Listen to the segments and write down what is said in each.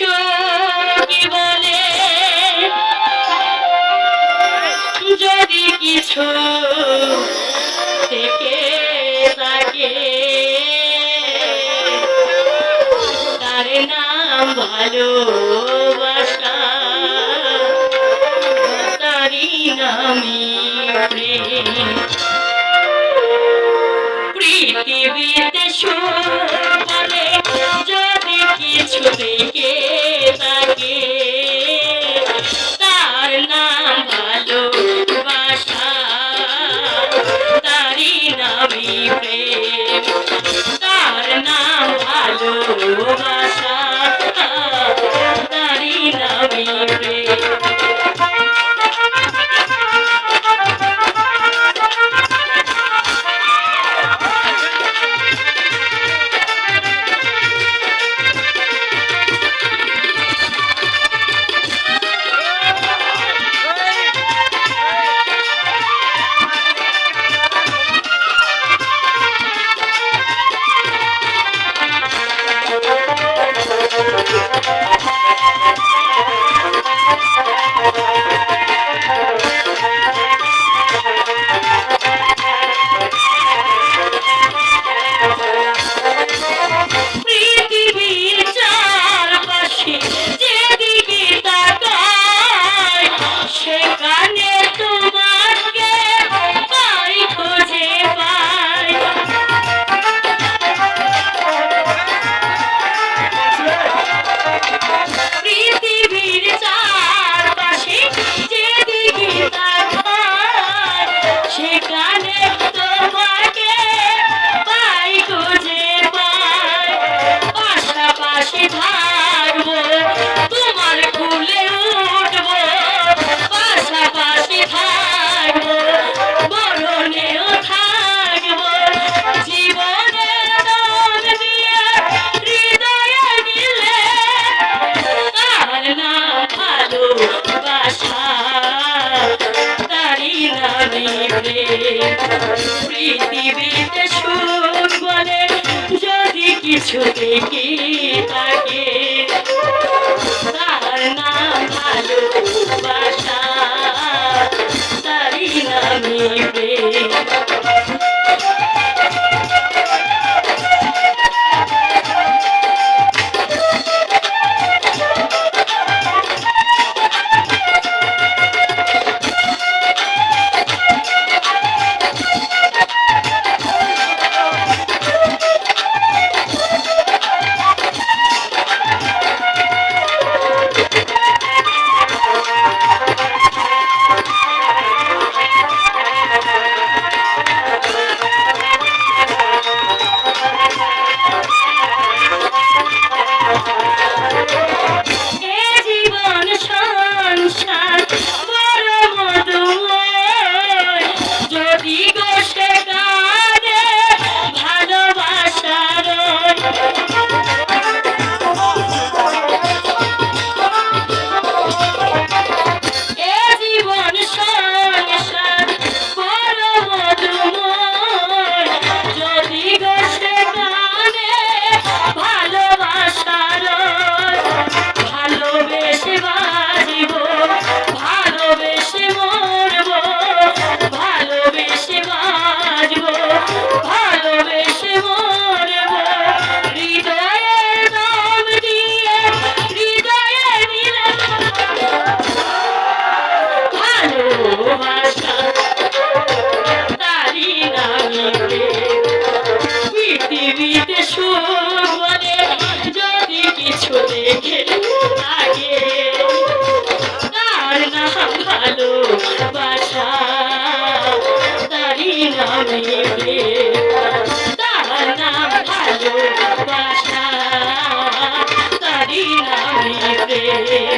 সঙ্গী বলে যদি কিছু থেকে থাকে তার নাম ভালো পৃথিবীতে সুর বলে যদি কিছু দেখি তাই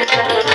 Thank you.